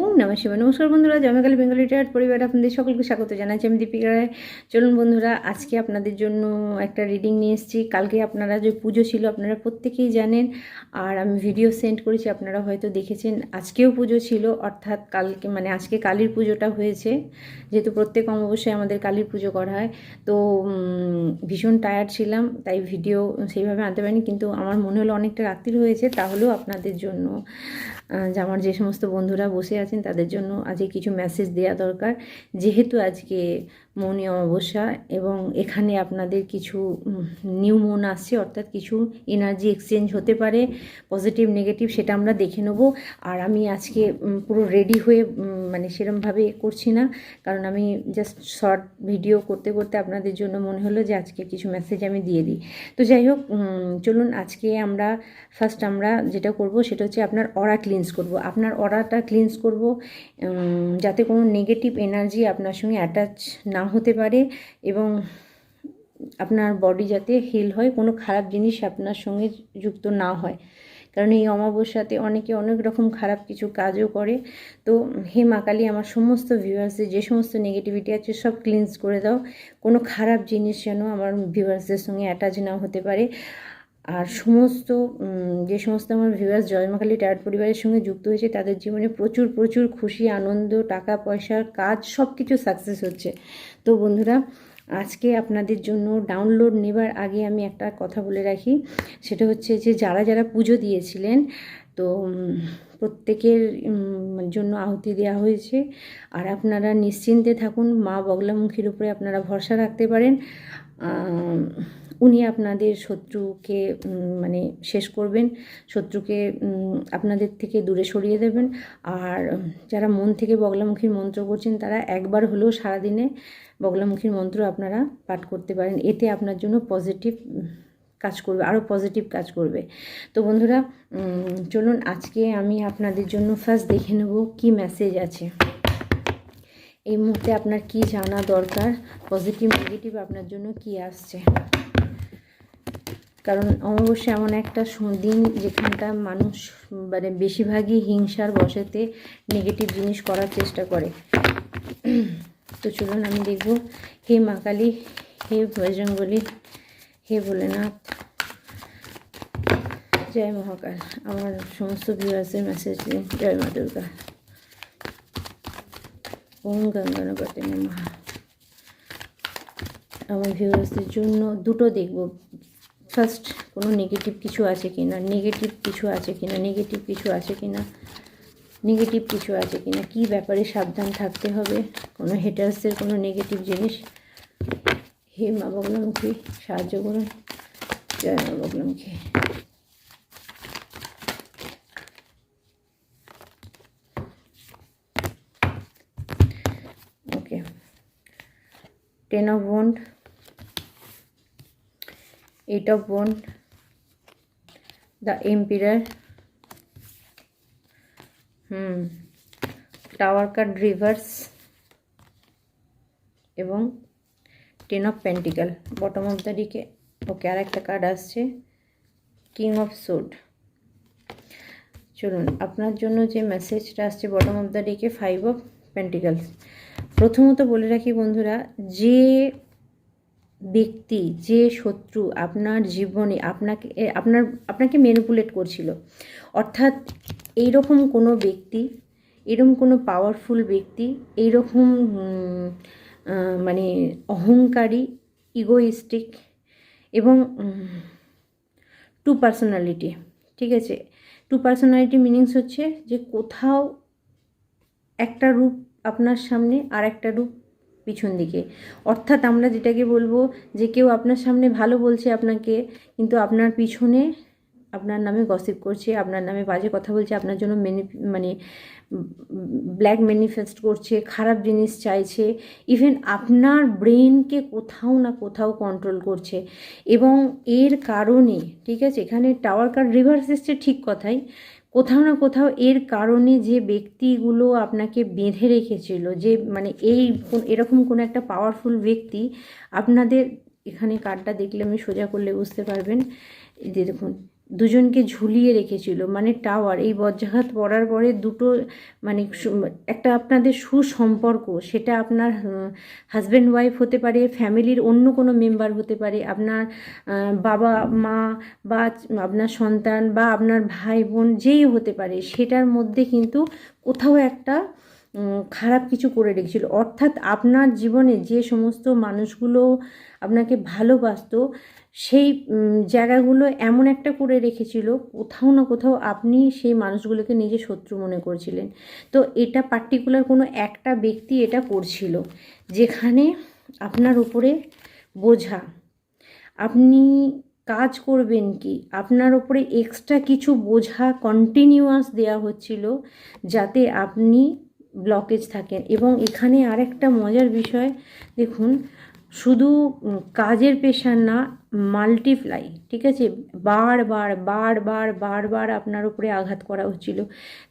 ওম নমঃ শিবায় নমস্কার বন্ধুরা জমাকালী বেঙ্গলি টায়ার পরিবার আপনাদের সকলকে স্বাগত জানাচ্ছি আমি দীপিকা রায়। চলুন বন্ধুরা, আজকে আপনাদের জন্য একটা রিডিং নিয়ে এসেছি। কালকে আপনারা যে পুজো ছিল, আপনারা প্রত্যেকেই জানেন। আর আমি ভিডিও সেন্ড করেছি, আপনারা হয়তো দেখেছেন। আজকেও পুজো ছিল, অর্থাৎ কালকে মানে আজকে কালীর পুজোটা হয়েছে। যেহেতু প্রত্যেক অমাবস্যায় আমাদের কালীর পুজো করা হয়, তো ভীষণ টায়ার্ড ছিলাম, তাই ভিডিও সেইভাবে আনতে পারিনি। কিন্তু আমার মনে হলো অনেকটা রাত্রির হয়েছে, তাহলেও আপনাদের জন্য আমার যে সমস্ত বন্ধুরা বসে আছেন তাদের জন্য আজকে কিছু মেসেজ দেওয়া দরকার। যেহেতু আজকে মৌনী অমাবস্যা এবং এখানে আপনাদের কিছু নিউ মন আসছে, অর্থাৎ কিছু এনার্জি এক্সচেঞ্জ হতে পারে পজিটিভ নেগেটিভ সেটা আমরা দেখে নেব। আর আমি আজকে পুরো রেডি হয়ে মানে সেরমভাবে করছি না। কারণ আমি জাস্ট শর্ট ভিডিও করতে করতে আপনাদের জন্য মনে হলো যে আজকে কিছু মেসেজ আমি দিয়ে দিই। তো যাই হোক চলুন আজকে আমরা ফার্স্ট আমরা যেটা করব সেটা হচ্ছে আপনার অরা ক্লিনস করব। আপনার অরাটা ক্লিনস করব যাতে কোনো নেগেটিভ এনার্জি আপনার সঙ্গে অ্যাটাচ না হতে পারে এবং আপনার বডি যাতে হিল হয়, কোনো খারাপ জিনিস আপনার সঙ্গে যুক্ত না হয়। কারণ এই অমাবস্যাতে অনেকে অনেক রকম খারাপ কিছু কাজও করে। তো হে মা কালী, আমার সমস্ত ভিউয়ার্সের যে সমস্ত নেগেটিভিটি আছে সব ক্লিনস করে দাও। কোনো খারাপ জিনিস যেন আমার ভিউয়ার্সদের সঙ্গে অ্যাটাচ না হতে পারে। আর সমস্ত যে সমস্ত আমার ভিউয়ার্স জয়মাখালী টায়ার পরিবারের সঙ্গে যুক্ত হয়েছে, তাদের জীবনে প্রচুর প্রচুর খুশি, আনন্দ, টাকা পয়সার কাজ সব কিছু সাকসেস হচ্ছে। তো বন্ধুরা, আজকে আপনাদের জন্য ডাউনলোড নেবার আগে আমি একটা কথা বলে রাখি। সেটা হচ্ছে যে, যারা যারা পুজো দিয়েছিলেন, তো প্রত্যেকের জন্য আহুতি দেওয়া হয়েছে। আর আপনারা নিশ্চিন্তে থাকুন, মা বগলামুখীর উপরে আপনারা ভরসা রাখতে পারেন। উনি আপনাদের শত্রুকে মানে শেষ করবেন, শত্রুকে আপনাদের থেকে দূরে সরিয়ে দেবেন। আর যারা মন থেকে বগলামুখীর মন্ত্র করছেন তারা একবার হলেও সারাদিনে বগলামুখীর মন্ত্র আপনারা পাঠ করতে পারেন। এতে আপনার জন্য পজিটিভ কাজ করবে, আরও পজিটিভ কাজ করবে। তো বন্ধুরা চলুন আজকে আমি আপনাদের জন্য ফার্স্ট দেখে নেব কি মেসেজ আছে। এই মুহূর্তে আপনার কি জানা দরকার পজিটিভ নেগেটিভ আপনার জন্য কি আসছে? কারণ অমাবস্যা এমন একটা দিন যেখানটা মানুষ মানে বেশিরভাগই হিংসার বসেতে নেগেটিভ জিনিস করার চেষ্টা করে। তো চলুন আমি দেখব, হে মা কালী, হে বজরঙ্গলি হে ভোলেনাথ? জয় মহাকাল। আমার সমস্ত ভিউয়ার্সের মেসেজ দিন জয় মা দুর্গা। ওম গঙ্গানগতে নমঃ। আমার ভিউয়ার্সদের জন্য দুটো দেখব। ফার্স্ট কোনো নেগেটিভ কিছু আছে কি না নেগেটিভ কিছু আছে কি না নেগেটিভ কিছু আছে কি না নেগেটিভ কিছু আছে কি না কী ব্যাপারে সাবধান থাকতে হবে? কোনো হেটার্সদের কোনো নেগেটিভ জিনিস? হে মা বগলামুখী সাহায্য করুন। জয় মা বগলামুখী ওকে। টেন অফ বন্ড eight of wand the emperor, hmm tower card reverse এবং ten of pentacle bottom of the deck okay আর একটা কার্ড আসছে. কিং অফ সোড চলুন, আপনার জন্য যে মেসেজটা আসছে bottom of the deck five of pentacles প্রথমত বলে রাখি বন্ধুরা, যে ব্যক্তি, যে শত্রু আপনার জীবনে আপনাকে আপনার, আপনাকে ম্যানিপুলেট করছিল, অর্থাৎ এইরকম কোনো ব্যক্তি, এরকম কোনো পাওয়ারফুল ব্যক্তি, এইরকম মানে অহংকারী ইগোইস্টিক এবং টু পার্সোনালিটি ঠিক আছে? টু পার্সোনালিটি মিনিংস হচ্ছে যে কোথাও একটা রূপ আপনার সামনে আর একটা রূপ পিছন দিকে। অর্থাৎ আমরা যেটাকে বলব যে কেউ আপনার সামনে ভালো বলছে আপনাকে, কিন্তু আপনার পিছনে আপনার নামে গসিপ করছে, আপনার নামে বাজে কথা বলছে, আপনার জন্য মেনি মানে ব্ল্যাক ম্যানিফেস্ট করছে, খারাপ জিনিস চাইছে ইভেন আপনার ব্রেনকে কোথাও না কোথাও কন্ট্রোল করছে। এবং এর কারণে, ঠিক আছে, এখানে টাওয়ার কার্ড রিভার্স এসছে ঠিক কথাই, কোথাও না কোথাও এর কারণে যে ব্যক্তিগুলো আপনাকে বেঁধে রেখেছিল, যে মানে এই এরকম কোনো একটা পাওয়ারফুল ব্যক্তি, আপনাদের এখানে কার্ডটা দেখলে আমি সোজা করলে বুঝতে পারবেন। যে দেখুন দুজনকে ঝুলিয়ে রেখেছিল মানে টাওয়ার এই বজ্রাঘাত পড়ার পরে দুটো মানে একটা আপনাদের সুসম্পর্ক, সেটা আপনার হাজব্যান্ড ওয়াইফ হতে পারে ফ্যামিলির অন্য কোনো মেম্বার হতে পারে, আপনার বাবা, মা বা আপনার সন্তান বা আপনার ভাই বোন যেই হতে পারে, সেটার মধ্যে কিন্তু কোথাও একটা খারাপ কিছু করে রেখেছিল। অর্থাৎ আপনার জীবনে যে সমস্ত মানুষগুলো আপনাকে ভালোবাসতো সেই জায়গাগুলো এমন একটা করে রেখেছিল, কোথাও না কোথাও আপনি সেই মানুষগুলোকে নিজে শত্রু মনে করছিলেন। তো এটা পার্টিকুলার কোনো একটা ব্যক্তি এটা করছিল, যেখানে আপনার উপরে বোঝা, আপনি কাজ করবেন কি, আপনার উপরে এক্সট্রা কিছু বোঝা কন্টিনিউয়াস দেওয়া হচ্ছিল, যাতে আপনি ব্লকেজ থাকেন। এবং এখানে আরেকটা মজার বিষয়, দেখুন শুধু কাজের পেশার না মাল্টিপ্লাই ঠিক আছে? বারবার বারবার বারবার আপনার উপরে আঘাত করা হচ্ছিল।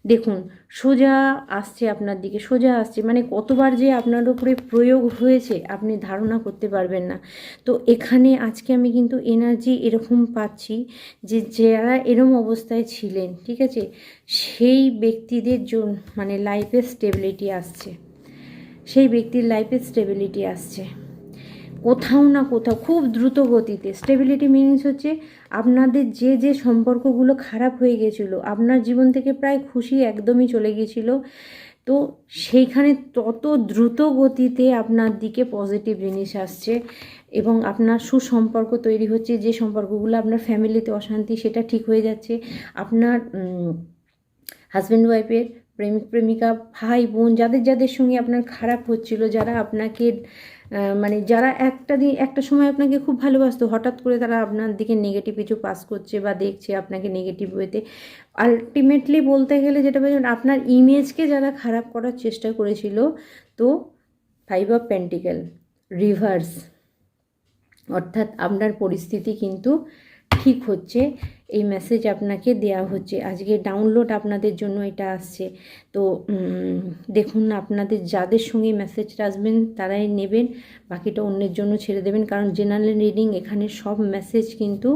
দেখুন, সোজা আসছে আপনার দিকে, সোজা আসছে। মানে কতবার যে আপনার উপরে প্রয়োগ হয়েছে, আপনি ধারণা করতে পারবেন না। তো এখানে আজকে আমি কিন্তু এনার্জি এরকম পাচ্ছি যে, যারা এরম অবস্থায় ছিলেন, ঠিক আছে? সেই ব্যক্তিদের জন্য মানে লাইফের স্টেবিলিটি আসছে। সেই ব্যক্তির লাইফের স্টেবিলিটি আসছে। কোথাও না কোথাও খুব দ্রুত গতিতে। স্টেবিলিটি মিনিংস হচ্ছে আপনাদের যে যে সম্পর্কগুলো খারাপ হয়ে গেছিল, আপনার জীবন থেকে প্রায় খুশি একদমই চলে গেছিল। তো সেইখানে তত দ্রুত গতিতে আপনার দিকে পজিটিভ জিনিস আসছে এবং আপনার সুসম্পর্ক তৈরি হচ্ছে, যে সম্পর্কগুলো আপনার ফ্যামিলিতে অশান্তি সেটা ঠিক হয়ে যাচ্ছে। আপনার হাজব্যান্ড ওয়াইফের প্রেমিক, প্রেমিকা, ভাই, বোন, যাদের যাদের সঙ্গে আপনার খারাপ হচ্ছিল, যারা আপনাকে মানে যারা একটা দিন, একটা সময় আপনাকে খুব ভালোবাসতো, হঠাৎ করে তারা আপনার দিকে নেগেটিভ কিছু পাস করছে বা দেখছে আপনাকে নেগেটিভ ওয়েতে আলটিমেটলি বলতে গেলে যেটা বলছেন আপনার ইমেজকে যারা খারাপ করার চেষ্টা করেছিল, তো ফাইভ অফ পেন্টিক্যাল রিভার্স অর্থাৎ আপনার পরিস্থিতি কিন্তু ঠিক হচ্ছে। এই মেসেজ আপনাকে দেয়া হচ্ছে। আজকে ডাউনলোড আপনাদের জন্য এটা আসছে। তো দেখুন আপনাদের যাদের সঙ্গে মেসেজটা আসবেন, তারাই নেবেন, বাকিটা অন্যের জন্য ছেড়ে দেবেন। কারণ জেনারেল রিডিং এখানে সব মেসেজ কিন্তু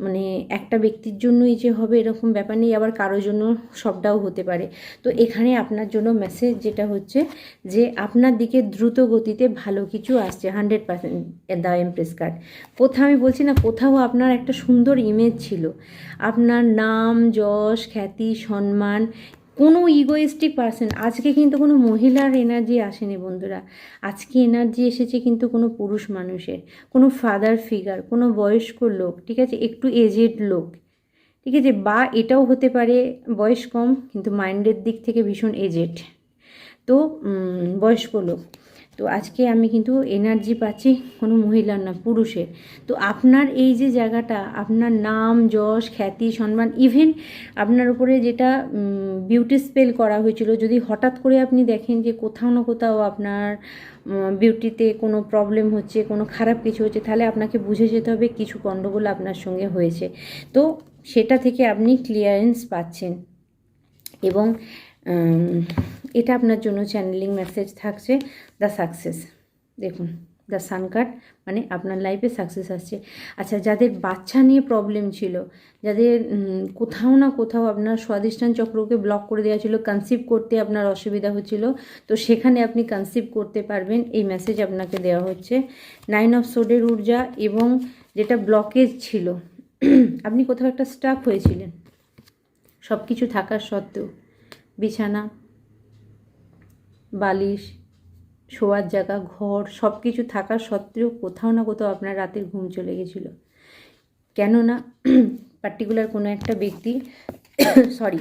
মানে একটা ব্যক্তির জন্যই যে হবে এরকম ব্যাপার নেই, আবার কারোর জন্য সবটাও হতে পারে। তো এখানে আপনার জন্য মেসেজ যেটা হচ্ছে যে, আপনার দিকে দ্রুত গতিতে ভালো কিছু আসছে hundred percent the empress card কোথাও আমি বলছি না, কোথাও আপনার একটা সুন্দর ইমেজ ছিল। আপনার নাম, যশ, খ্যাতি, সম্মান কোনো ইগোয়েস্টিক পার্সন আজকে কিন্তু কোনো মহিলার এনার্জি আসেনি বন্ধুরা। আজকে এনার্জি এসেছে কিন্তু কোনো পুরুষ মানুষের, কোনো ফাদার ফিগার কোনো বয়স্ক লোক, ঠিক আছে? একটু এজেড লোক, ঠিক আছে? বা এটাও হতে পারে বয়স কম, কিন্তু মাইন্ডের দিক থেকে ভীষণ এজেড তো বয়স্ক লোক তো আজকে আমি কিন্তু এনার্জি পাচ্ছি কোনো মহিলার না, পুরুষের। তো আপনার এই যে জায়গাটা, আপনার নাম, যশ, খ্যাতি, সম্মান ইভেন আপনার উপরে যেটা বিউটি স্পেল করা হয়েছিল, যদি হঠাৎ করে আপনি দেখেন যে কোথাও না কোথাও আপনার বিউটিতে কোনো প্রবলেম হচ্ছে, কোনো খারাপ কিছু হচ্ছে, তাহলে আপনাকে বুঝে যেতে হবে কিছু গণ্ডগোল আপনার সঙ্গে হয়েছে। তো সেটা থেকে আপনি ক্লিয়ারেন্স পাচ্ছেন। এবং এটা আপনার জন্য চ্যানেলিং মেসেজ থাকছে দ্য সাকসেস দেখুন দ্য সান কার্ড মানে আপনার লাইফে সাকসেস আসছে। আচ্ছা যাদের বাচ্চা নিয়ে প্রবলেম ছিল, যাদের কোথাও না কোথাও আপনার স্বাদিষ্ঠান চক্রকে ব্লক করে দেওয়া ছিল কনসিভ করতে আপনার অসুবিধা হচ্ছিল, তো সেখানে আপনি কনসিভ করতে পারবেন, এই মেসেজ আপনাকে দেওয়া হচ্ছে। নাইন অফ সোডের ঊর্জা এবং যেটা ব্লকেজ ছিল, আপনি কোথাও একটা স্টাক হয়েছিলেন। সব কিছু থাকার সত্ত্বেও, বিছানা বালিশ শোয়ার জায়গা, ঘর সব কিছু থাকার সত্ত্বেও কোথাও না কোথাও আপনার রাতের ঘুম চলে গেছিল। কেননা পার্টিকুলার কোনো একটা ব্যক্তি সরি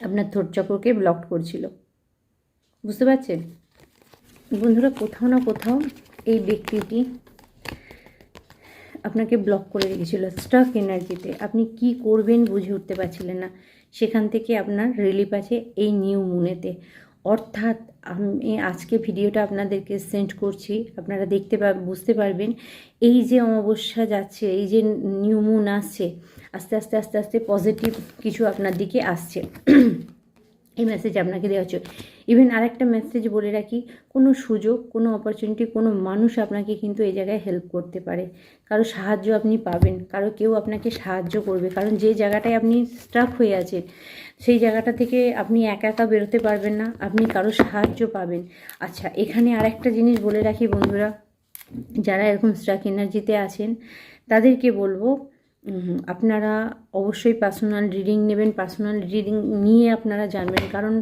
আপনার থোট চক্রকে ব্লক করছিল। বুঝতে পারছেন? বন্ধুরা, কোথাও না কোথাও এই ব্যক্তিটি আপনাকে ব্লক করে রেখেছিল স্টাক এনার্জিতে আপনি কি করবেন বুঝে উঠতে পারছিলেন না। সেখান থেকে আপনার রিলিফ আছে এই নিউ মুনেতে অর্থাৎ আমি আজকে ভিডিওটা আপনাদেরকে সেন্ড করছি। আপনারা দেখতে পা, বুঝতে পারবেন। এই যে অমাবস্যা যাচ্ছে, এই যে নিউ মুন আসছে, আস্তে আস্তে আস্তে আস্তে পজিটিভ কিছু আপনার দিকে আসছে। এই মেসেজ আপনাকে দেওয়া হচ্ছে। ইভেন আরেকটা মেসেজ বলে রাখি, কোনো সুযোগ, কোনো অপরচুনিটি কোনো মানুষ আপনাকে কিন্তু এই জায়গায় হেল্প করতে পারে। কারও সাহায্য আপনি পাবেন, কারও কেউ আপনাকে সাহায্য করবে। কারণ যে জায়গাটায় আপনি স্টাক হয়ে আছেন সেই জায়গাটা থেকে আপনি একা একা বেরোতে পারবেন না, আপনি কারও সাহায্য পাবেন। আচ্ছা এখানে আর একটা জিনিস বলে রাখি বন্ধুরা, যারা এরকম স্ট্রাক এনার্জিতে আছেন, তাদেরকে বলব আপনারা অবশ্যই পার্সোনাল রিডিং নেবেন পার্সোনাল রিডিং নিয়ে আপনারা জানবেন। কারণ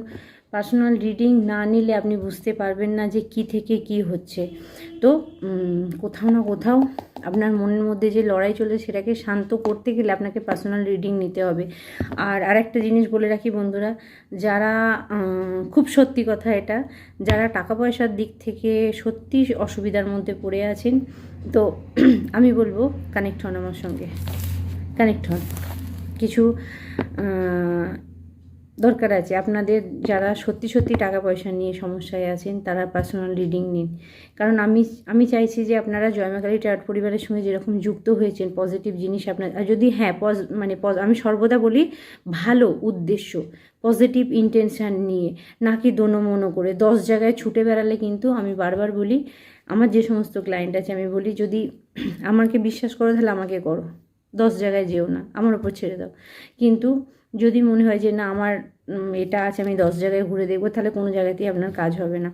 পার্সোনাল রিডিং না নিলে আপনি বুঝতে পারবেন না যে কি থেকে কি হচ্ছে। তো কোথাও না কোথাও আপনার মনের মধ্যে যে লড়াই চলে সেটাকে শান্ত করতে গেলে আপনাকে পার্সোনাল রিডিং নিতে হবে। আর আরেকটা জিনিস বলে রাখি বন্ধুরা, যারা খুব সত্যি কথা এটা, যারা টাকা পয়সার দিক থেকে সত্যি অসুবিধার মধ্যে পড়ে আছেন, তো আমি বলব কানেক্ট হন আমার সঙ্গে। কানেক্ট হন। কিছু দরকার আছে। আপনাদের যারা সত্যি সত্যি টাকা পয়সা নিয়ে সমস্যায় আছেন, তারা পার্সোনাল রিডিং নিন। কারণ আমি আমি চাইছি যে আপনারা জয়মাকালী টার্ট পরিবারের সঙ্গে যেরকম যুক্ত হয়েছেন পজিটিভ জিনিস আপনার, আর যদি হ্যাঁ পজ মানে আমি সর্বদা বলি ভালো উদ্দেশ্য পজিটিভ ইন্টেনশান নিয়ে নাকি দোনোমনো করে। দশ জায়গায় ছুটে বেড়ালে কিন্তু আমি বারবার বলি, আমার যে সমস্ত ক্লায়েন্ট আছে, আমি বলি যদি আমাকে বিশ্বাস করো, তাহলে আমাকে করো। দশ জায়গায় যেও না, আমার ওপর ছেড়ে দাও। কিন্তু যদি মনে হয় যে, না, আমার এটা আছে, আমি দশ জায়গায় ঘুরে দেখব, তাহলে কোনো জায়গাতেই আপনার কাজ হবে না।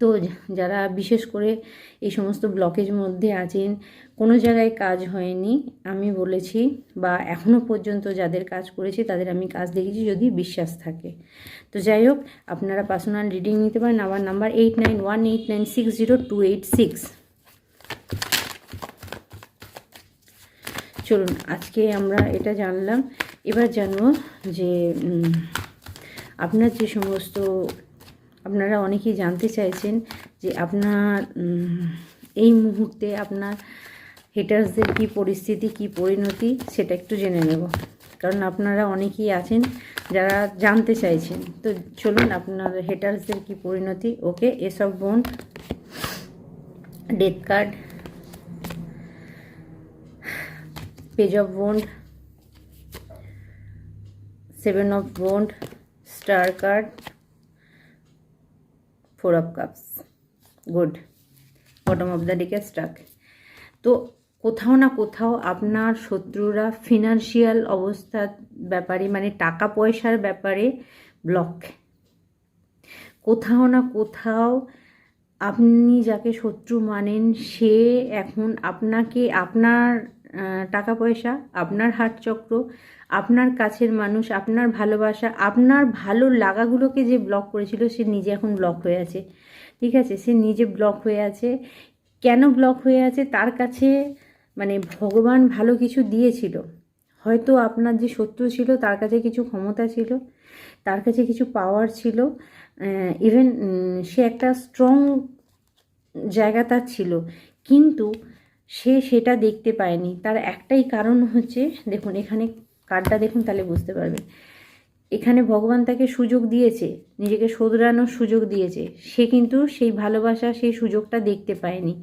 তো যারা বিশেষ করে এই সমস্ত ব্লকেজ মধ্যে আছেন, কোনো জায়গায় কাজ হয়নি, আমি বলেছি, বা এখনও পর্যন্ত যাদের কাজ করেছি, তাদের আমি কাজ দেখেছি যদি বিশ্বাস থাকে। তো যাই হোক, আপনারা পার্সোনাল রিডিং নিতে পারেন, আমার number eight nine one eight nine six zero two eight six চলুন, আজকে আমরা এটা জানলাম এবার জানব যে আপনার যে সমস্ত, আপনারা অনেকেই জানতে চাইছেন যে আপনার এই মুহূর্তে আপনার হেটার্সদের কী পরিস্থিতি, কী পরিণতি, সেটা একটু জেনে নেব। কারণ আপনারা অনেকেই আছেন যারা জানতে চাইছেন। তো চলুন আপনার হেটার্সদের কী পরিণতি। ওকে, এসব বোন death card page of bond seven of bond star card four of cups good bottom of the decay Starc তো কোথাও না কোথাও আপনার শত্রুরা ফিনান্সিয়াল অবস্থার ব্যাপারে মানে টাকা পয়সার ব্যাপারে ব্লক কোথাও না কোথাও আপনি যাকে শত্রু মানেন, সে এখন আপনাকে, আপনার টাকা পয়সা, আপনার হাট চক্র আপনার কাছের মানুষ, আপনার ভালোবাসা, আপনার ভালো লাগাগুলোকে যে ব্লক করেছিল, সে নিজে এখন ব্লক হয়ে আছে। ঠিক আছে? সে নিজে ব্লক হয়ে আছে। কেন ব্লক হয়ে আছে? তার কাছে মানে ভগবান ভালো কিছু দিয়েছিল। হয়তো আপনার যে শত্রু ছিল, তার কাছে কিছু ক্ষমতা ছিল, তার কাছে কিছু পাওয়ার ছিল ইভেন সে একটা স্ট্রং জায়গা তার ছিল। কিন্তু সে সেটা দেখতে পায়নি। তার একটাই কারণ হচ্ছে, দেখুন, এখানে কার্ডটা দেখুন তাহলে বুঝতে পারবেন। এখানে ভগবান তাকে সুযোগ দিয়েছে, নিজেকে শোধরানোর সুযোগ দিয়েছে। সে কিন্তু সেই ভালোবাসা, সেই সুযোগটা দেখতে পায়নি।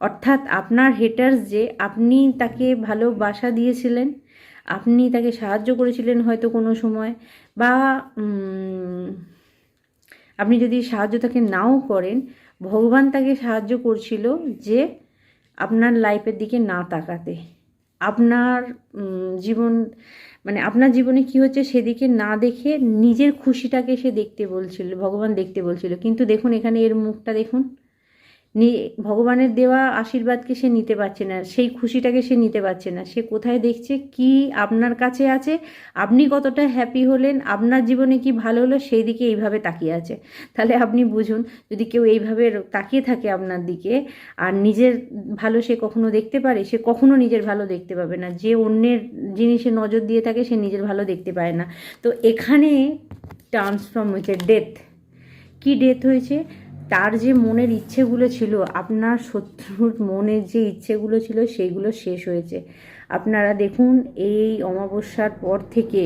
অর্থাৎ আপনার হেটার্স যে, আপনি তাকে ভালোবাসা দিয়েছিলেন, আপনি তাকে সাহায্য করেছিলেন হয়তো কোনো সময়, বা আপনি যদি সাহায্য তাকে নাও করেন, ভগবান তাকে সাহায্য করছিল যে আপনার লাইফের দিকে না তাকাতে। আপনার জীবন মানে আপনার জীবনে কি হচ্ছে সেদিকে না দেখে নিজের খুশিটাকে সে দেখতে বলছিল, ভগবান দেখতে বলছিল। কিন্তু দেখুন, এখানে এর মুখটা দেখুন। ভগবানের দেওয়া আশীর্বাদকে সে নিতে পারছে না, সেই খুশিটাকে সে নিতে পারছে না। সে কোথায় দেখছে? কি আপনার কাছে আছে? আপনি কতটা হ্যাপি হলেন? আপনার জীবনে কি ভালো হলো? সেই দিকে এইভাবে তাকিয়ে আছে। তাহলে আপনি বুঝুন, যদি কেউ এইভাবে তাকিয়ে থাকে আপনার দিকে, আর নিজের ভালো সে কখনো দেখতে পারে, সে কখনো নিজের ভালো দেখতে পাবে না। যে অন্যের জিনিসে নজর দিয়ে থাকে, সে নিজের ভালো দেখতে পায় না। তো এখানে ট্রান্সফর্ম হয়েছে ডেথ কি ডেথ হয়েছে? তার যে মনের ইচ্ছেগুলো ছিল, আপনার শত্রুর মনের যে ইচ্ছেগুলো ছিল সেইগুলো শেষ হয়েছে। আপনারা দেখুন, এই অমাবস্যার পর থেকে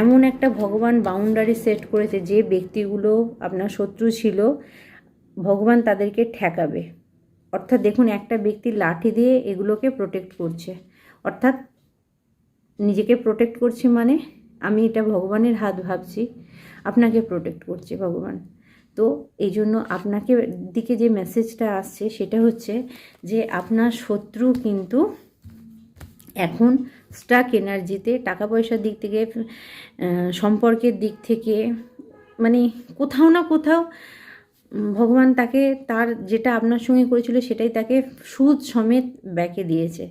এমন একটা ভগবান বাউন্ডারি সেট করেছে, যে ব্যক্তিগুলো আপনার শত্রু ছিল, ভগবান তাদেরকে ঠেকাবে। অর্থাৎ দেখুন, একটা ব্যক্তি লাঠি দিয়ে এগুলোকে প্রোটেক্ট করছে। অর্থাৎ নিজেকে প্রোটেক্ট করছে মানে আমি এটা ভগবানের হাত ভাবছি, আপনাকে প্রোটেক্ট করছে ভগবান। তো এই জন্য আপনাকে দিকে যে মেসেজটা আসছে সেটা হচ্ছে যে আপনার শত্রু কিন্তু এখন স্টাক এনার্জিতে টাকা পয়সার দিক থেকে সম্পর্কের দিক থেকে মানে কোথাও না কোথাও ভগবান তাকে তার যেটা আপনার সঙ্গে করেছিল সেটাই তাকে সুদ সমেত ব্যাকে দিয়েছে।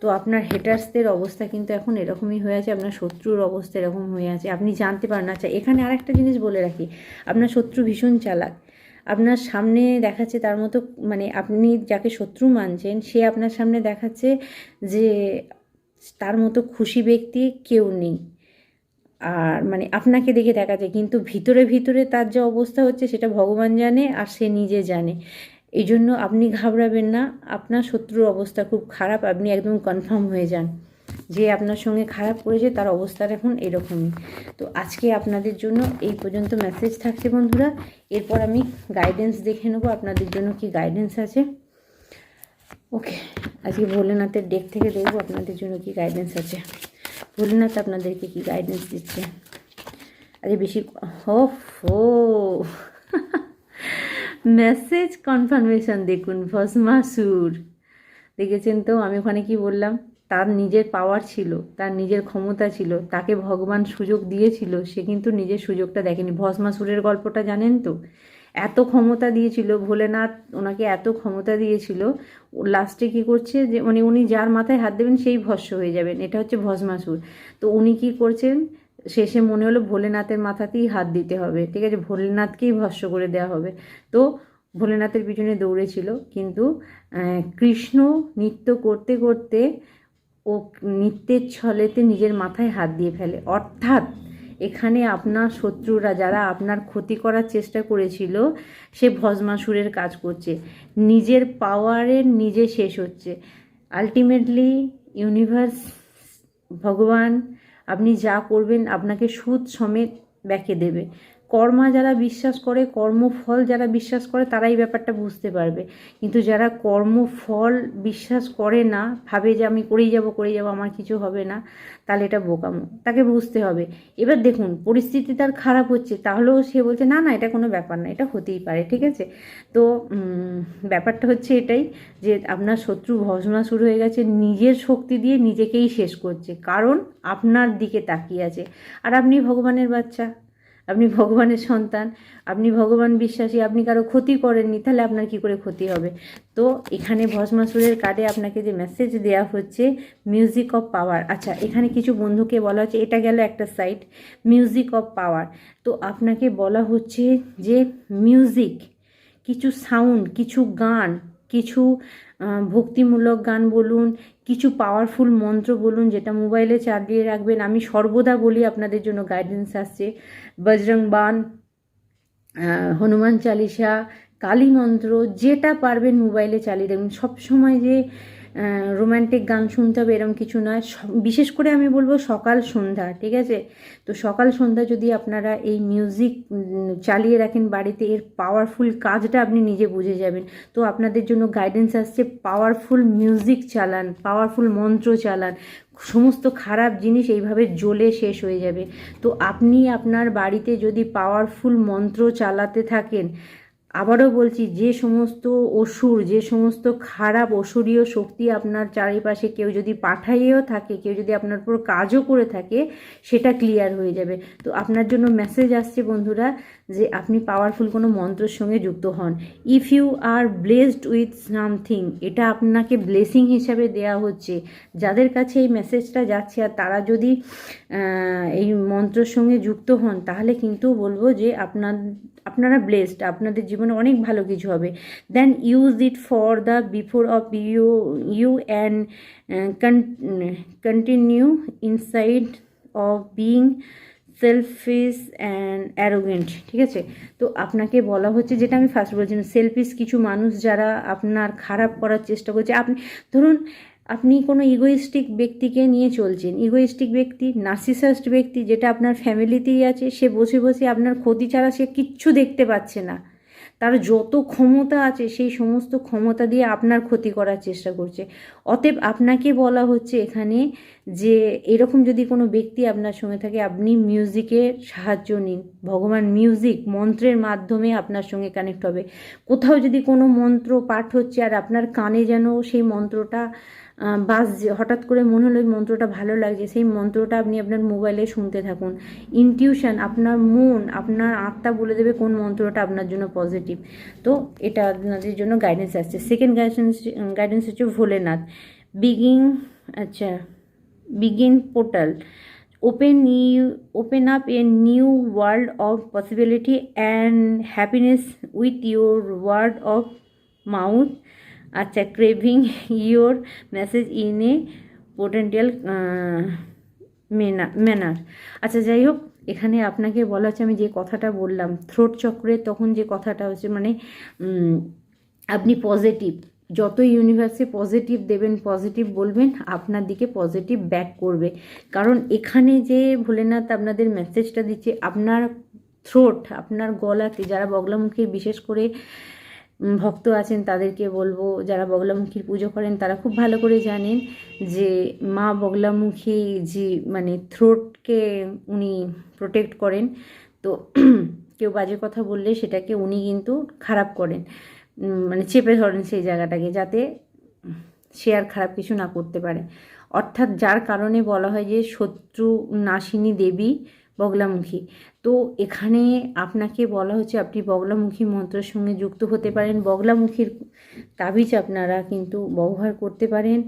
তো আপনার হেটার্সদের অবস্থা কিন্তু এখন এরকমই হয়ে আছে, আপনার শত্রুর অবস্থা এরকম হয়ে আছে। আপনি জানতে পারেন আচ্ছা এখানে আরেকটা জিনিস বলে রাখি, আপনার শত্রু ভীষণ চালাক। আপনার সামনে দেখাচ্ছে তার মতো মানে আপনি যাকে শত্রু মানছেন, সে আপনার সামনে দেখাচ্ছে যে তার মতো খুশি ব্যক্তি কেউ নেই। আর মানে আপনাকে দেখে দেখা যায়, কিন্তু ভিতরে ভিতরে তার যে অবস্থা হচ্ছে সেটা ভগবান জানে আর সে নিজে জানে। এই জন্য আপনি ঘাবড়াবেন না, আপনার শত্রুর অবস্থা খুব খারাপ, আপনি একদম কনফার্ম হয়ে যান। যে আপনার সঙ্গে খারাপ করেছে, তার অবস্থাটা এখন এরকমই। তো আজকে আপনাদের জন্য এই পর্যন্ত মেসেজ থাকছে বন্ধুরা। এরপর আমি গাইডেন্স দেখে নেব, আপনাদের জন্য কি গাইডেন্স আছে। ওকে আজকে ভোলেনাথের ডেক থেকে দেখব আপনাদের জন্য কি গাইডেন্স আছে। ভোলেনাথ আপনাদেরকে কি গাইডেন্স দিচ্ছে? আরে বেশি হো ফো মেসেজ কনফার্মেশন দেখুন ভসমাসুর দেখেছেন তো? আমি ওখানে কি বললাম? তার নিজের পাওয়ার ছিল, তার নিজের ক্ষমতা ছিল, তাকে ভগবান সুযোগ দিয়েছিল, সে কিন্তু নিজের সুযোগটা দেখেনি। ভস্মাসুরের গল্পটা জানেন তো? এত ক্ষমতা দিয়েছিল, ভোলেনাথ ওনাকে এত ক্ষমতা দিয়েছিল লাস্টে কি করছে যে মানে উনি যার মাথায় হাত দেবেন সেই ভস্য হয়ে যাবেন, এটা হচ্ছে ভস্মাসুর। তো উনি কি করছেন, শেষে মনে হলো ভোলেনাথের মাথাতেই হাত দিতে হবে, ঠিক আছে, ভোলেনাথকেই ভস্য করে দেওয়া হবে। তো ভোলেনাথের পিছনে দৌড়েছিল, কিন্তু কৃষ্ণ নৃত্য করতে করতে ও নৃত্যের ছলেতে নিজের মাথায় হাত দিয়ে ফেলে, অর্থাৎ এখানে আপনার শত্রুরা যারা আপনার ক্ষতি করার চেষ্টা করেছিল, সে ভস্মাসুরের কাজ করছে। নিজের পাওয়ারের নিজে শেষ হচ্ছে। আলটিমেটলি ইউনিভার্স ভগবান, আপনি যা করবেন, আপনাকে সুদ সমেত ব্যাকে দেবে। কর্মা যারা বিশ্বাস করে, কর্মফল যারা বিশ্বাস করে, তারাই ব্যাপারটা বুঝতে পারবে। কিন্তু যারা কর্মফল বিশ্বাস করে না, ভাবে যে আমি করেই যাব করেই যাব, আমার কিছু হবে না, তাহলে এটা বোকামো। তাকে বুঝতে হবে। এবার দেখুন, পরিস্থিতি তার খারাপ হচ্ছে, তাহলেও সে বলছে, না না, এটা কোনো ব্যাপার না, এটা হতেই পারে ঠিক আছে? তো ব্যাপারটা হচ্ছে এটাই যে আপনার শত্রু ভসনা শুরু হয়ে গেছে, নিজের শক্তি দিয়ে নিজেকেই শেষ করছে। কারণ আপনার দিকে তাকিয়ে আছে। আর আপনি ভগবানের বাচ্চা। আপনি ভগবানের সন্তান, আপনি ভগবান বিশ্বাসী, আপনি কারও ক্ষতি করেননি, তাহলে আপনার কি করে ক্ষতি হবে? তো এখানে ভস্মাসুরের কার্ডে আপনাকে যে মেসেজ দেওয়া হচ্ছে মিউজিক অফ পাওয়ার আচ্ছা এখানে কিছু বন্ধুকে বলা হচ্ছে, এটা গেল একটা সাইট মিউজিক অফ পাওয়ার তো আপনাকে বলা হচ্ছে যে মিউজিক কিছু সাউন্ড কিছু গান, কিছু ভক্তিমূলক গান বলুন কিছু পাওয়ারফুল মন্ত্র বলুন যেটা মোবাইলে চালিয়ে রাখবেন। আমি সর্বদা বলি আপনাদের জন্য গাইডেন্স আসছে। বজরং বান হনুমান চালিসা, কালী মন্ত্র, যেটা পারবেন মোবাইলে চালিয়ে রাখবেন সবসময় যে রোম্যান্টিক গান শুনতে হবে এরকম কিছু নয়। বিশেষ করে আমি বলব সকাল সন্ধ্যা, ঠিক আছে? তো সকাল সন্ধ্যা যদি আপনারা এই মিউজিক চালিয়ে রাখেন বাড়িতে, এর পাওয়ারফুল কাজটা আপনি নিজে বুঝে যাবেন। তো আপনাদের জন্য গাইডেন্স আসছে পাওয়ারফুল মিউজিক চালান পাওয়ারফুল মন্ত্র চালান। সমস্ত খারাপ জিনিস এইভাবে জ্বলে শেষ হয়ে যাবে। তো আপনি আপনার বাড়িতে যদি পাওয়ারফুল মন্ত্র চালাতে থাকেন আবারও বলছি, যে সমস্ত অসুর, যে সমস্ত খারাপ অসুরীয় শক্তি আপনার চারিপাশে কেউ যদি পাঠাইয়েও থাকে, কেউ যদি আপনার পুরো কাজও করে থাকে, সেটা ক্লিয়ার হয়ে যাবে। তো আপনার জন্য মেসেজ আসছে বন্ধুরা যে আপনি পাওয়ারফুল কোনো মন্ত্রের সঙ্গে যুক্ত হন। If you are blessed with something এটা আপনাকে ব্লেসিং হিসাবে দেয়া হচ্ছে। যাদের কাছে এই মেসেজটা যাচ্ছে আর তারা যদি এই মন্ত্রের সঙ্গে যুক্ত হন, তাহলে কিন্তু বলব যে আপনার, আপনারা ব্লেসড আপনাদের জীবনে অনেক ভালো কিছু হবে। Then use it for the before of you you and continue inside of being selfish and arrogant ঠিক আছে? তো আপনাকে বলা হচ্ছে যেটা আমি ফার্স্ট বলছিলাম সেলফিস কিছু মানুষ যারা আপনার খারাপ করার চেষ্টা করছে, আপনি, ধরুন আপনি কোনো ইগোইস্টিক ব্যক্তিকে নিয়ে চলছেন ইগোইস্টিক ব্যক্তি নার্সিসাস্ট ব্যক্তি, যেটা আপনার ফ্যামিলিতেই আছে, সে বসে বসে আপনার ক্ষতি ছাড়া সে কিচ্ছু দেখতে পাচ্ছে না। তার যত ক্ষমতা আছে, সেই সমস্ত ক্ষমতা দিয়ে আপনার ক্ষতি করার চেষ্টা করছে। অতএব আপনাকে বলা হচ্ছে এখানে যে, এরকম যদি কোনো ব্যক্তি আপনার সঙ্গে থাকে, আপনি মিউজিকের সাহায্য নিন। ভগবান মিউজিক মন্ত্রের মাধ্যমে আপনার সঙ্গে কানেক্ট হবে। কোথাও যদি কোনো মন্ত্র পাঠ হচ্ছে আর আপনার কানে যেন সেই মন্ত্রটা বাজছে হঠাৎ করে মনে হলো ওই মন্ত্রটা ভালো লাগছে, সেই মন্ত্রটা আপনি আপনার মোবাইলে শুনতে থাকুন। ইনটিউশন আপনার মন, আপনার আত্মা বলে দেবে কোন মন্ত্রটা আপনার জন্য পজিটিভ তো এটা আপনাদের জন্য গাইডেন্স আসছে। সেকেন্ড গাইডেন্স গাইডেন্স হচ্ছে ভোলেনাথ। বিগিং আচ্ছা begin portal open new open up a new world of possibility and happiness with your word of mouth আচ্ছা craving your message in a potential manner আচ্ছা যাই হোক এখানে আপনাকে বলা হচ্ছে, আমি যে কথাটা বললাম থ্রোট চক্রে তখন যে কথাটা হচ্ছে মানে আপনি পজিটিভ যত ইউনিভার্সে পজিটিভ দেবেন পজিটিভ বলবেন, আপনার দিকে পজিটিভ ব্যাক করবে। কারণ এখানে যে ভোলেনাথ আপনাদের মেসেজটা দিচ্ছে, আপনার থ্রোট আপনার গলাতে, যারা বগলামুখী, বিশেষ করে ভক্ত আছেন, তাদেরকে বলব, যারা বগলামুখীর পুজো করেন, তারা খুব ভালো করে জানেন যে মা বগলামুখী যে মানে থ্রোটকে উনি প্রোটেক্ট করেন, তো কেউ বাজে কথা বললে সেটাকে উনি কিন্তু খারাপ করেন। মানে চেপে ধরেন সেই জায়গাটাকে যাতে সে আর খারাপ কিছু না করতে পারে। অর্থাৎ যার কারণে বলা হয় যে শত্রু নাশিনী দেবী বগলামুখী। তো এখানে আপনাকে বলা হচ্ছে আপনি বগলামুখী মন্ত্রের সঙ্গে যুক্ত হতে পারেন। বগলামুখীর তাবিজ আপনারা কিন্তু ব্যবহার করতে পারেন।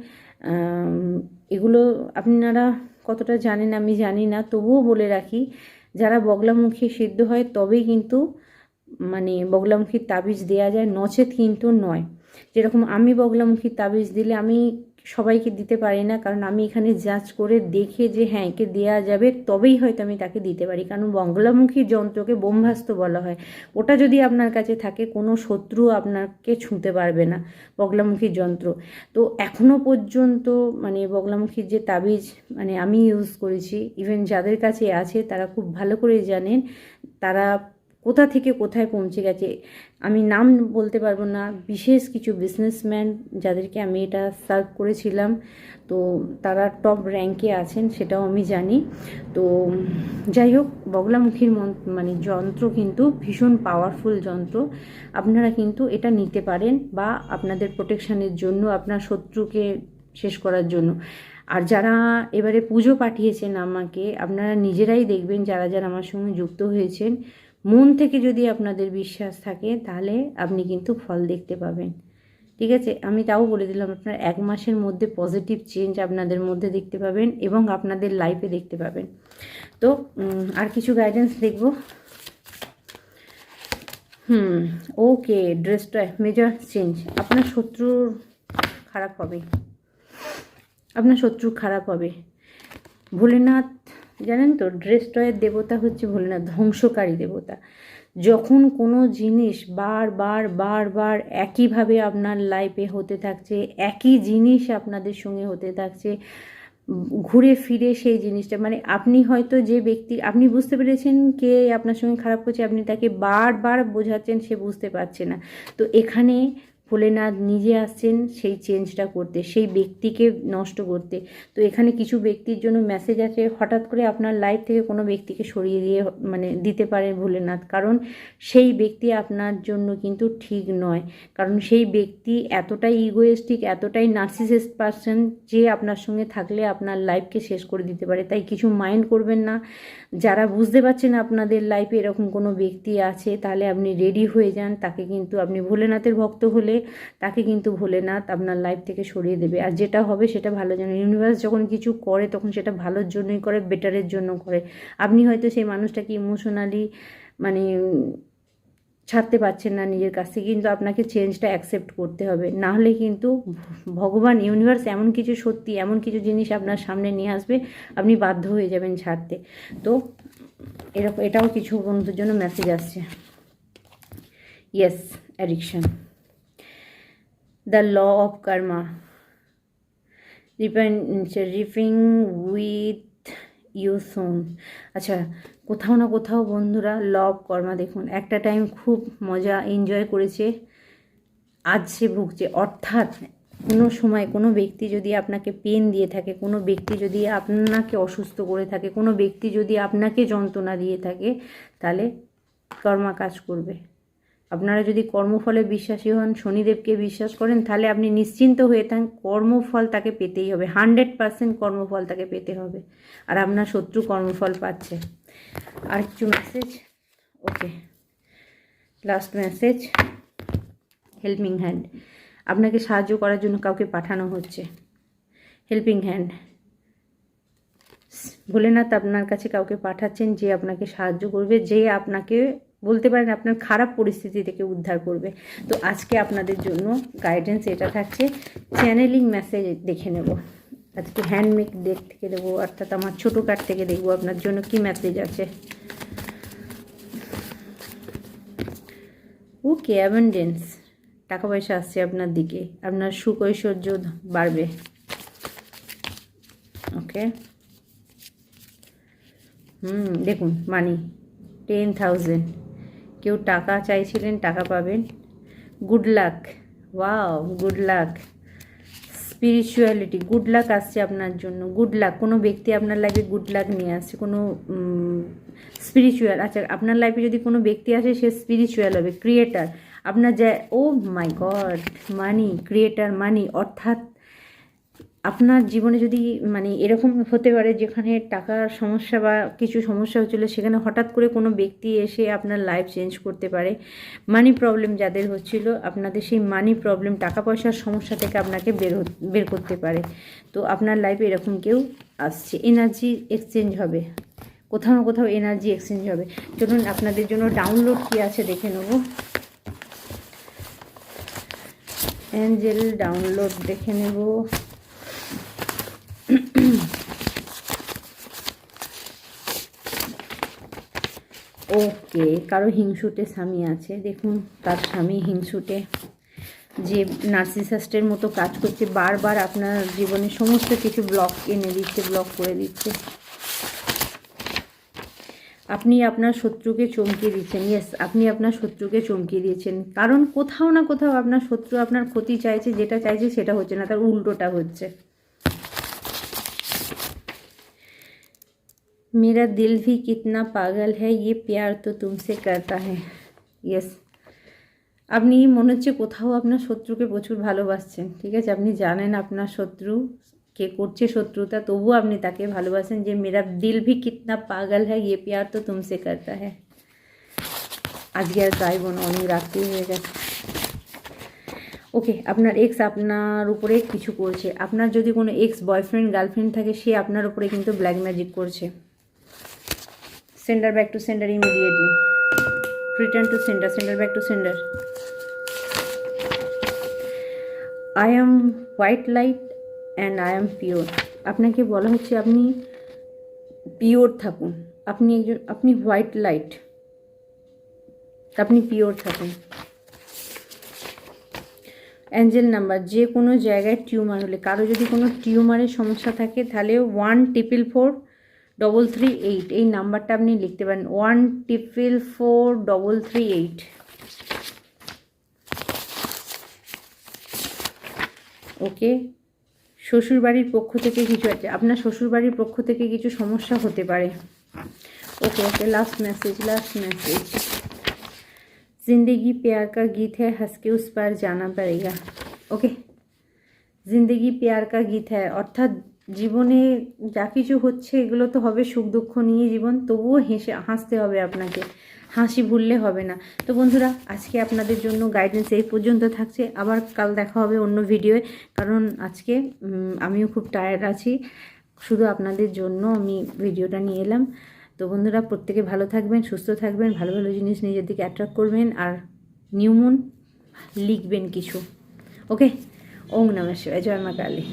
এগুলো আপনারা কতটা জানেন আমি জানি না, তবুও বলে রাখি, যারা বগলামুখী সিদ্ধ হয় তবেই কিন্তু মানে বগলামুখীর তাবিজ দেওয়া যায়, নচেত কিন্তু নয়। যেরকম আমি বগলামুখীর তাবিজ দিলে আমি সবাইকে দিতে পারি না, কারণ আমি এখানে যাচ করে দেখে যে হ্যাঁ একে দেওয়া যাবে, তবেই হয়তো আমি তাকে দিতে পারি। কারণ বগলামুখী যন্ত্রকে বোমভাস্ত বলা হয়। ওটা যদি আপনার কাছে থাকে, কোনো শত্রু আপনাকে ছুঁতে পারবে না বগলামুখীর যন্ত্র। তো এখনও পর্যন্ত মানে বগলামুখীর যে তাবিজ মানে আমি ইউজ করেছি ইভেন যাদের কাছে আছে, তারা খুব ভালো করে জানেন, তারা কোথা থেকে কোথায় পৌঁছে গেছে, আমি নাম বলতে পারব না। বিশেষ কিছু বিজনেসম্যান যাদেরকে আমি এটা সার্ভ করেছিলাম, তো তারা টপ র্যাঙ্কে আছেন সেটাও আমি জানি। তো যাই হোক, বগলামুখীর মন যন্ত্র কিন্তু ভীষণ পাওয়ারফুল যন্ত্র। আপনারা কিন্তু এটা নিতে পারেন বা আপনাদের প্রোটেকশানের জন্য, আপনার শত্রুকে শেষ করার জন্য। আর যারা এবারে পুজো পাঠিয়েছেন আমাকে, আপনারা নিজেরাই দেখবেন যারা যারা আমার সঙ্গে যুক্ত হয়েছেন মন থেকে যদি আপনাদের বিশ্বাস থাকে, তাহলে আপনি কিন্তু ফল দেখতে পাবেন। ঠিক আছে? আমি তাও বলে দিলাম, আপনার এক মাসের মধ্যে পজিটিভ চেঞ্জ আপনাদের মধ্যে দেখতে পাবেন এবং আপনাদের লাইফে দেখতে পাবেন। তো আর কিছু গাইডেন্স দেখব? হুম ওকে ড্রেসটা মেজর চেঞ্জ আপনার শত্রুর খারাপ হবে। আপনার শত্রু খারাপ হবে। ভোলেনাথ জানেন তো ড্রেস টয়ের দেবতা হচ্ছে ভোলেনাথ, ধ্বংসকারী দেবতা। যখন কোনো জিনিস বারবার বারবার একইভাবে আপনার লাইফে হতে থাকছে, একই জিনিস আপনাদের সঙ্গে হতে থাকছে, ঘুরে ফিরে সেই জিনিসটা মানে আপনি হয়তো যে ব্যক্তি, আপনি বুঝতে পেরেছেন কে আপনার সঙ্গে খারাপ করছে, আপনি তাকে বারবার বোঝাচ্ছেন, সে বুঝতে পারছে না। তো এখানে ভোলেনাথ নিজে আসছেন সেই চেঞ্জটা করতে, সেই ব্যক্তিকে নষ্ট করতে। তো এখানে কিছু ব্যক্তির জন্য মেসেজ আছে, হঠাৎ করে আপনার লাইফ থেকে কোনো ব্যক্তিকে সরিয়ে দিয়ে মানে দিতে পারে ভোলেনাথ। কারণ সেই ব্যক্তি আপনার জন্য কিন্তু ঠিক নয়। কারণ সেই ব্যক্তি এতটাই ইগোয়েস্টিক এতটাই নার্সিসিস্ট পার্সন যে আপনার সঙ্গে থাকলে আপনার লাইফকে শেষ করে দিতে পারে। তাই কিছু মাইন্ড করবেন না। যারা বুঝতে পারছেন আপনাদের লাইফে এরকম কোনো ব্যক্তি আছে, তাহলে আপনি রেডি হয়ে যান। তাকে কিন্তু আপনি ভোলেনাথের ভক্ত হলে তাকে কিন্তু ভোলেনাথ আপনার লাইফ থেকে সরিয়ে দেবে। আর যেটা হবে সেটা ভালো জন্য ইউনিভার্স যখন কিছু করে তখন সেটা ভালোর জন্যই করে বেটারের জন্য করে। আপনি হয়তো সেই মানুষটাকে ইমোশনালি মানে ছাড়তে পারছেন না নিজের কাছ থেকে, কিন্তু আপনাকে চেঞ্জটা অ্যাকসেপ্ট করতে হবে। না হলে কিন্তু ভগবান ইউনিভার্স এমন কিছু সত্যি, এমন কিছু জিনিস আপনার সামনে নিয়ে আসবে, আপনি বাধ্য হয়ে যাবেন ছাড়তে। তো এরকম, এটাও কিছু বন্ধুর জন্য মেসেজ আসছে। Yes addiction law of karma ripen reaping with you soon আচ্ছা কোথাও না কোথাও বন্ধুরা লব কর্মা দেখুন। একটা টাইম খুব মজা এনজয় করেছে। আজ সে ভুগছে। অর্থাৎ কোনো সময় কোনো ব্যক্তি যদি আপনাকে পেন দিয়ে থাকে, কোনো ব্যক্তি যদি আপনাকে অসুস্থ করে থাকে, কোনো ব্যক্তি যদি আপনাকে যন্ত্রণা দিয়ে থাকে, তাহলে কর্মা কাজ করবে। আপনারা যদি কর্মফলে বিশ্বাসী হন, শনিদেবকে বিশ্বাস করেন, তাহলে আপনি নিশ্চিন্ত হয়ে থাকেন কর্মফল তাকে পেতেই হবে। হান্ড্রেড পারসেন্ট কর্মফল তাকে পেতে হবে। আর আপনার শত্রু কর্মফল পাচ্ছে। আর একটু message okay last message helping hand আপনাকে সাহায্য করার জন্য কাউকে পাঠানো হচ্ছে। হেল্পিং হ্যান্ড ভোলেনাথ আপনার কাছে কাউকে পাঠাচ্ছেন যে আপনাকে সাহায্য করবে, যে আপনাকে বলতে পারেন আপনার খারাপ পরিস্থিতি থেকে উদ্ধার করবে। তো আজকে আপনাদের জন্য গাইডেন্স এটা থাকছে চ্যানেলিং মেসেজ দেখে নেব। আজকে হ্যান্ডমেক ডেক থেকে দেবো, অর্থাৎ আমার ছোটো কার্ড থেকে দেখব আপনার জন্য কি মেসেজ আছে। ওকে অ্যাবেন্ডেন্স টাকা পয়সা আসছে আপনার দিকে, আপনার সুখ ঐশ্বর্য বাড়বে। ওকে হুম, দেখুন মানি টেন থাউজেন্ড কেউ টাকা চাইছিলেন, টাকা পাবেন। Good luck wow good luck spirituality good luck আসছে আপনার জন্য। গুড লাক কোনো ব্যক্তি আপনার লাইফে গুড লাক নিয়ে আসছে। কোনো স্পিরিচুয়াল আচ্ছা আপনার লাইফে যদি কোনো ব্যক্তি আসে, সে স্পিরিচুয়াল হবে ক্রিয়েটার আপনার যা ও মাই গড মানি ক্রিয়েটার মানি অর্থাৎ আপনার জীবনে যদি মানে এরকম হতে পারে যেখানে টাকার সমস্যা বা কিছু সমস্যা হচ্ছিল, সেখানে হঠাৎ করে কোনো ব্যক্তি এসে আপনার লাইফ চেঞ্জ করতে পারে মানি প্রবলেম যাদের হচ্ছিল, আপনাদের সেই মানি প্রবলেম টাকা পয়সার সমস্যা থেকে আপনাকে বের বের করতে পারে। তো আপনার লাইফে এরকম কেউ আসছে। এনার্জি এক্সচেঞ্জ হবে। কোথাও না কোথাও এনার্জি এক্সচেঞ্জ হবে। চলুন আপনাদের জন্য ডাউনলোড কী আছে দেখে নেব। অ্যাঞ্জেল ডাউনলোড দেখে নেব। ওকে কারও হিংসুটে স্বামী আছে, দেখুন তার স্বামী হিংসুটে। যে নার্সিসাস্টের মতো কাজ করছে, বারবার আপনার জীবনে সমস্ত কিছু ব্লক এনে দিচ্ছে ব্লক করে দিচ্ছে। আপনি আপনার শত্রুকে চমকিয়ে দিচ্ছেন ইয়েস আপনি আপনার শত্রুকে চমকিয়ে দিয়েছেন। কারণ কোথাও না কোথাও আপনার শত্রু আপনার ক্ষতি চাইছে, যেটা চাইছে সেটা হচ্ছে না, তার উল্টোটা হচ্ছে। मेरा दिल भी कितना पागल है ये प्यार तो तुमसे करता है ইয়েস আপনি মনে হচ্ছে কোথাও আপনার শত্রুকে প্রচুর ভালোবাসছেন ঠিক আছে আপনি জানেন আপনার শত্রু কে করছে শত্রুতা তবুও আপনি তাকে ভালোবাসেন যে মেরা দিল ভি কিতনা পাগল হ্যাঁ ইয়ে প্যার তো তুমসে করতা হ্যাঁ আজকে আর গাইব না অনেক রাত্রি হয়ে গেছে ওকে আপনার এক্স আপনার উপরে কিছু করছে আপনার যদি কোনো এক্স বয়ফ্রেন্ড গার্লফ্রেন্ড থাকে সে আপনার উপরে কিন্তু ব্ল্যাক ম্যাজিক করছে Sender back to sender immediately return to sender sender back to sender I am white light and I am pure আপনাকে বলা হচ্ছে আপনি পিওর থাকুন। আপনি একজন, আপনি হোয়াইট লাইট আপনি পিওর থাকুন। অ্যাঞ্জেল নাম্বার যে কোনো জায়গায় টিউমার হলে, কারও যদি কোনো টিউমারের সমস্যা থাকে, তাহলে one triple four double three eight এই নাম্বারটা আপনি লিখতে পারেন one triple four double three eight okay শ্বশুরবাড়ির পক্ষ থেকে কিছু আছে আপনার শ্বশুরবাড়ির পক্ষ থেকে কিছু সমস্যা হতে পারে okay okay last message last message जिंदगी प्यार का गीत है हंस के उस पार जाना पड़ेगा ওকে জিন্দগি প্যার কা গীত হ্যাঁ অর্থাৎ জীবনে যা কিছু হচ্ছে, এগুলো তো হবে সুখ দুঃখ নিয়ে জীবন, তবুও হেসে, হাসতে হবে আপনাকে। হাসি ভুললে হবে না। তো বন্ধুরা, আজকে আপনাদের জন্য গাইডেন্স এই পর্যন্ত থাকছে। আবার কাল দেখা হবে অন্য ভিডিওয়ে কারণ আজকে আমিও খুব টায়ার্ড আছি। শুধু আপনাদের জন্য আমি ভিডিওটা নিয়ে এলাম। তো বন্ধুরা, প্রত্যেকে ভালো থাকবেন, সুস্থ থাকবেন, ভালো ভালো জিনিস নিজের দিকে অ্যাট্রাক্ট করবেন। আর নিউমুন লিখবেন কিছু। ওকে ওম নমঃ শিবায়, জয় মা কালী।